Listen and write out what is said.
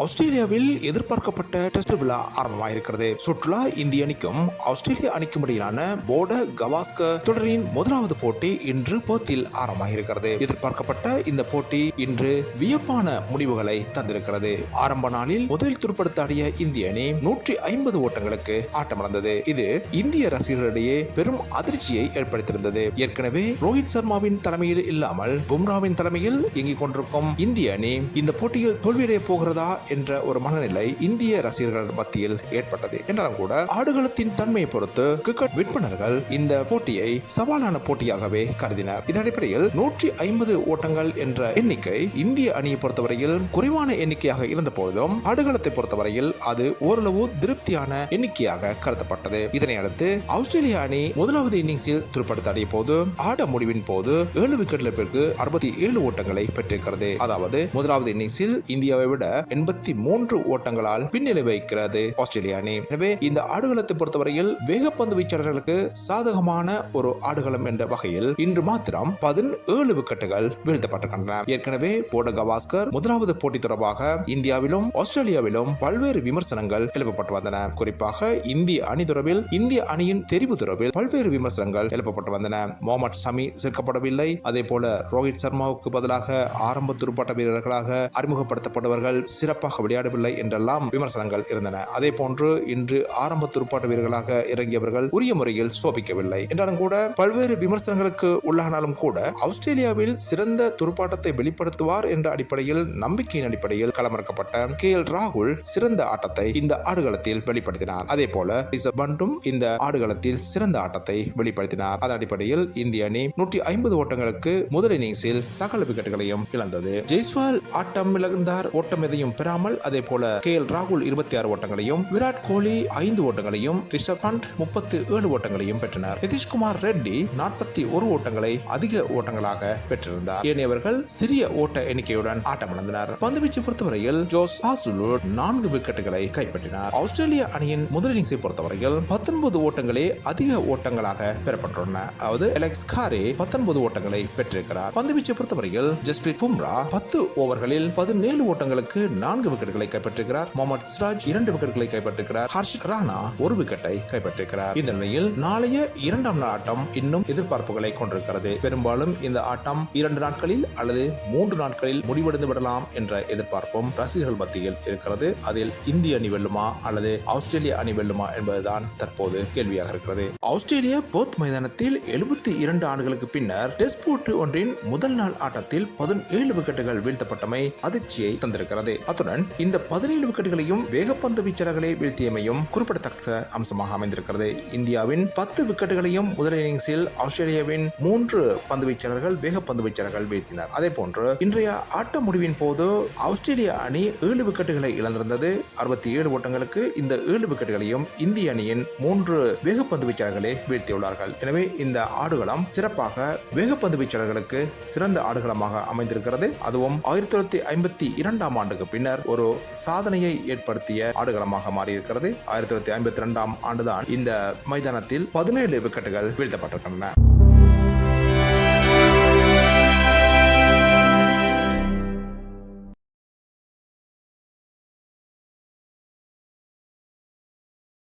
ஆஸ்திரேலியாவில் எதிர்பார்க்கப்பட்ட டெஸ்ட் விழா ஆரம்பமாயிருக்கிறது. சுற்றுலா இந்திய அணிக்கும் ஆஸ்திரேலிய அணிக்கும் இடையிலான போர்ட கவாஸ்கர் தொடரின் முதலாவது போட்டி இன்று போத்தில் ஆரம்பமாயிருக்கிறது. எதிர்பார்க்கப்பட்ட இந்த போட்டி இன்று வியப்பான முடிவுகளை தந்திருக்கிறது. ஆரம்ப நாளில் முதலில் துருப்படுத்தாடிய இந்திய அணி நூற்றி ஐம்பது ஓட்டங்களுக்கு ஆட்டமடைந்தது இது இந்திய ரசிகர்களிடையே பெரும் அதிர்ச்சியை ஏற்படுத்தியிருந்தது. ஏற்கனவே ரோஹித் சர்மாவின் தலைமையில் இல்லாமல் பும்ராவின் தலைமையில் இயங்கிக் கொண்டிருக்கும் இந்திய அணி இந்த போட்டியில் தோல்வியடைய போகிறதா என்ற ஒரு மனநிலை இந்திய ரசிகர்கள் மத்தியில் ஏற்பட்டது. என்றாலும் கூட ஆடுகளத்தின் தன்மையை பொறுத்து கிரிக்கெட் விற்பனர்கள் இந்த போட்டியை சவாலான போட்டியாகவே கருதினர். இதன் அடிப்படையில் நூற்றி ஐம்பது ஓட்டங்கள் என்ற எண்ணிக்கை இந்திய அணியை பொறுத்தவரையில் குறைவான எண்ணிக்கையாக இருந்த போதிலும் ஆடுகளத்தை பொறுத்தவரையில் அது ஓரளவு திருப்தியான எண்ணிக்கையாக கருதப்பட்டது. இதனை அடுத்து ஆஸ்திரேலிய அணி முதலாவது இன்னிங்ஸில் துருப்படுத்தாடிய போது ஆட முடிவின் போது ஏழு விக்கெட் இழப்பிற்கு அறுபத்தி ஏழு ஓட்டங்களை பெற்றிருக்கிறது. அதாவது முதலாவது இன்னிங்ஸில் இந்தியாவை விட எண்பத்தி மூன்று ஓட்டங்களால் பின்னிலை வைக்கிறது ஆஸ்திரேலிய அணி. எனவே இந்த ஆடுகளத்தை பொறுத்தவரையில் வேகப்பந்து வீச்சாளர்களுக்கு சாதகமான ஒரு ஆடுகளம் என்ற வகையில் இன்று மாத்திரம் பதினேழு விக்கெட்டுகள் வீழ்த்தப்பட்டிருக்கின்றன. ஏற்கனவே போட கவாஸ்கர் முதலாவது போட்டி தொடர்பாக இந்தியாவிலும் ஆஸ்திரேலியாவிலும் பல்வேறு விமர்சனங்கள் எழுப்பப்பட்டு வந்தன. குறிப்பாக இந்திய அணி தொடர்பில் இந்திய அணியின் தெரிவு தொடர்பில் பல்வேறு விமர்சனங்கள் எழுப்பப்பட்டு வந்தன. மொஹமட் சமி சேர்க்கப்படவில்லை. அதே போல ரோஹித் சர்மாவுக்கு பதிலாக ஆரம்ப துடுப்பாட்ட வீரர்களாக அறிமுகப்படுத்தப்படுவர்கள் சிறப்பாக விளையாடவில்லை என்றெல்லாம் விமர்சனங்கள் இருந்தன. அதே போன்று இன்று ஆரம்ப துடுப்பாட்ட வீரர்களாக இறங்கியவர்கள் உரிய முறையில் சோபிக்கவில்லை. என்றாலும் கூட பல்வேறு விமர்சனங்களுக்கு உள்ளானாலும் கூட ஆஸ்திரேலியாவில் சிறந்த துடுப்பாட்டத்தை வெளிப்படுத்துவார் என்ற அடிப்படையில் நம்பிக்கையின் அடிப்படையில் களமிறக்கப்பட்ட கே எல் ராகுல் சிறந்த ஆட்டத்தை இந்த ஆடுகளத்தில் வெளிப்படுத்தினார். அதே போல பண்டும் இந்த ஆடுகளத்தில் சிறந்த ஆட்டத்தை வெளிப்படுத்தினார். அதன் அடிப்படையில் இந்திய அணி நூற்றி ஐம்பது ஓட்டங்களுக்கு முதல் இன்னிங்ஸில் சகல விக்கெட்டுகளையும் இழந்தது. ஜெய்ஸ்வால் ஆட்டம் இழந்தார் ஓட்டம் எதையும் பெறாமல் அதே போல கே எல் ராகுல் இருபத்தி ஆறு ஓட்டங்களையும் விராட் கோலி ஐந்து ஓட்டங்களையும் ரிஷப் பண்ட் முப்பத்தி ஏழு ஓட்டங்களையும் பெற்றனர். நிதிஷ்குமார் ரெட்டி நாற்பத்தி ஒரு ஓட்டங்களை அதிக ஓட்டங்களாக பெற்றிருந்தார். ஏனையவர்கள் சிறிய ஓட்ட எண்ணிக்கையுடன் ஆட்டமிழந்தனர். பந்துவீச்சு பொறுத்தவரையில் ஜோஸ் ஆசுலூட் நான்கு விக்கெட்டுகளை கைப்பற்றினார். ஆஸ்திரேலிய அணியின் முதல் இன்னிங்ஸை பொறுத்தவரையில் பத்தொன்பது ஓட்டங்களே அதிக ஓட்டங்களாக பெறப்பட்டுள்ளன. அதாவது எலெக்ஸ் காரே பத்தொன்பது ஓட்டங்களை பெற்றிருக்கிறார். பந்துவீச்சை பொறுத்தவரையில் ஜஸ்பிரீத் பும்ரா பத்து ஓவர்களில் பதினேழு ஓட்டங்களுக்கு நான்கு நான்கு விக்கெட்டுகளை கைப்பற்றுகிறார். முகமது சிராஜ் இரண்டு விக்கெட்டுகளை கைப்பற்றுகிறார். ஹர்ஷித் ராணா ஒரு விக்கெட்டை கைப்பற்றுகிறார். இந்த நிலையில் நாளைய இரண்டாம் நாள் ஆட்டம் இன்னும் எதிர்பார்ப்புகளை கொண்டிருக்கிறது. பெரும்பாலும் இந்த ஆட்டம் இரண்டு நாட்களில் அல்லது மூன்று நாட்களில் முடிவடைந்து விடலாம் என்ற எதிர்பார்ப்பும் ரசிகர்கள் மத்தியில் இருக்கிறது. அதில் இந்திய அணி வெல்லுமா அல்லது ஆஸ்திரேலிய அணி வெல்லுமா என்பதுதான் தற்போது கேள்வியாக இருக்கிறது. ஆஸ்திரேலிய போத் மைதானத்தில் எழுபத்தி இரண்டு ஆண்டுகளுக்கு பின்னர் டெஸ்ட் போட்டி ஒன்றின் முதல் நாள் ஆட்டத்தில் பதினேழு விக்கெட்டுகள் வீழ்த்தப்பட்டமை அதிர்ச்சியை தந்திருக்கிறது. அத்துடன் இந்த பதினேழு விக்கெட்டுகளையும் வேகப்பந்து வீச்சாளர்களை வீழ்த்தியமையும் குறிப்பிடத்தக்க அம்சமாக அமைந்திருக்கிறது. இந்தியாவின் பத்து விக்கெட்டுகளையும் முதல் இன்னிங்ஸில் ஆஸ்திரேலியாவின் மூன்று பந்து வீச்சாளர்கள் வேகப்பந்து வீச்சாளர்கள் வீழ்த்தினர். அதே போன்று இன்றைய ஆட்ட முடிவின் போது ஆஸ்திரேலிய அணி ஏழு விக்கெட்டுகளை இழந்திருந்தது. அறுபத்தி ஏழு ஓட்டங்களுக்கு இந்த ஏழு விக்கெட்டுகளையும் இந்திய அணியின் மூன்று வேகப்பந்து வீச்சாளர்களே வீழ்த்தியுள்ளார்கள். எனவே இந்த ஆடுகளம் சிறப்பாக வேகப்பந்து வீச்சாளர்களுக்கு சிறந்த ஆடுகளமாக அமைந்திருக்கிறது. அதுவும் ஆயிரத்தி தொள்ளாயிரத்தி ஐம்பத்தி இரண்டாம் ஆண்டுக்கு பின்னர் ஒரு சாதனையை ஏற்படுத்திய ஆடுகளமாக மாறியிருக்கிறது. ஆயிரத்தி தொள்ளாயிரத்தி ஐம்பத்தி இரண்டாம் ஆண்டுதான் இந்த மைதானத்தில் பதினேழு விக்கெட்டுகள் வீழ்த்தப்பட்டிருக்கின்றன.